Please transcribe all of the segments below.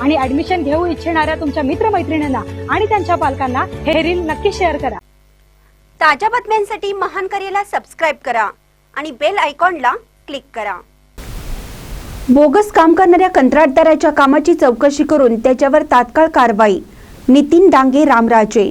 आणि ऍडमिशन घेऊ इच्छिणाऱ्या तुमच्या मित्रमैत्रिणींना आणि त्यांच्या पालकांना हे रील नक्की शेअर करा. ताज्या बातम्यांसाठी महान करेला सबस्क्राईब करा आणि बेल आयकॉनला क्लिक करा. बोगस काम करणाऱ्या कंत्राटदाराच्या कामाची चौकशी करून त्याच्यावर तात्काळ कारवाई. नितीन डांगे रामराजे.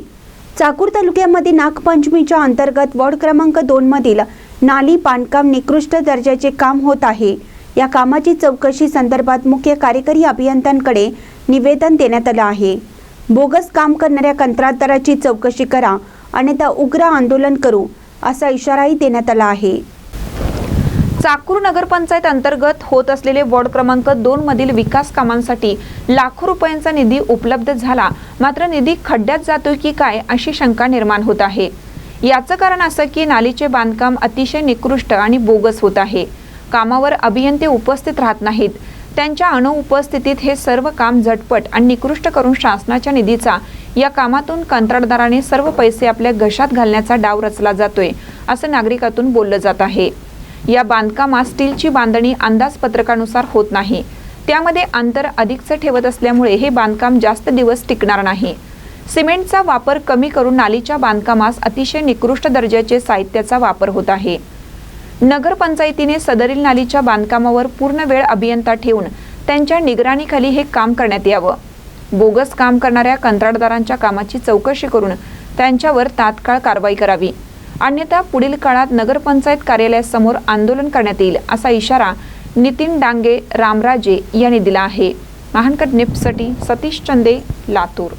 चाकूर तालुक्यामध्ये नागपंचमीच्या अंतर्गत वॉर्ड क्रमांक दोन मधील नाली बांधकाम निकृष्ट दर्जाचे काम होत आहे. या कामाची चौकशी संदर्भात मुख्य कार्यकारी अभियंत्यांकडे निवेदन देण्यात आलं आहे. बोगस काम करणाऱ्या कंत्राटदाराची चौकशी करा अन्यथा उग्र आंदोलन करू असा इशाराही देण्यात आला आहे. चाकूर नगरपंचायत अंतर्गत होत असलेले वॉर्ड क्रमांक दोन मधील विकास कामांसाठी लाखो रुपयांचा निधी उपलब्ध झाला. मात्र निधी खड्ड्यात जातोय की काय अशी शंका निर्माण होत आहे. याचं कारण असं की नालीचे बांधकाम अतिशय निकृष्ट आणि बोगस होत आहे. कामावर अभियंते उपस्थित राहत नाहीत. त्यांच्या अनुपस्थितीत हे सर्व काम झटपट आणि निकृष्ट करून शासनाच्या निधीचा या कामातून कंत्राटदाराने सर्व पैसे आपल्या घशात घालण्याचा डाव रचला जातोय असं नागरिकातून बोललं जात आहे. या बांधकामात स्टीलची बांधणी अंदाजपत्रकानुसार होत नाही. त्यामध्ये अंतर अधिकचं ठेवत असल्यामुळे हे बांधकाम जास्त दिवस टिकणार नाही. सिमेंटचा वापर कमी करून नालीच्या बांधकामास अतिशय निकृष्ट दर्जाचे साहित्याचा वापर होत आहे. नगरपंचायतीने सदरील नालीच्या बांधकामावर पूर्ण वेळ अभियंता ठेवून त्यांच्या निगराणीखाली हे काम करण्यात यावं. बोगस काम करणाऱ्या कंत्राटदारांच्या कामाची चौकशी करून त्यांच्यावर तात्काळ कारवाई करावी. अन्यथा पुढील काळात नगरपंचायत कार्यालयासमोर आंदोलन करण्यात येईल असा इशारा नितीन डांगे रामराजे यांनी दिला आहे. महानकट निप्ससाठी सतीश चंदे लातूर.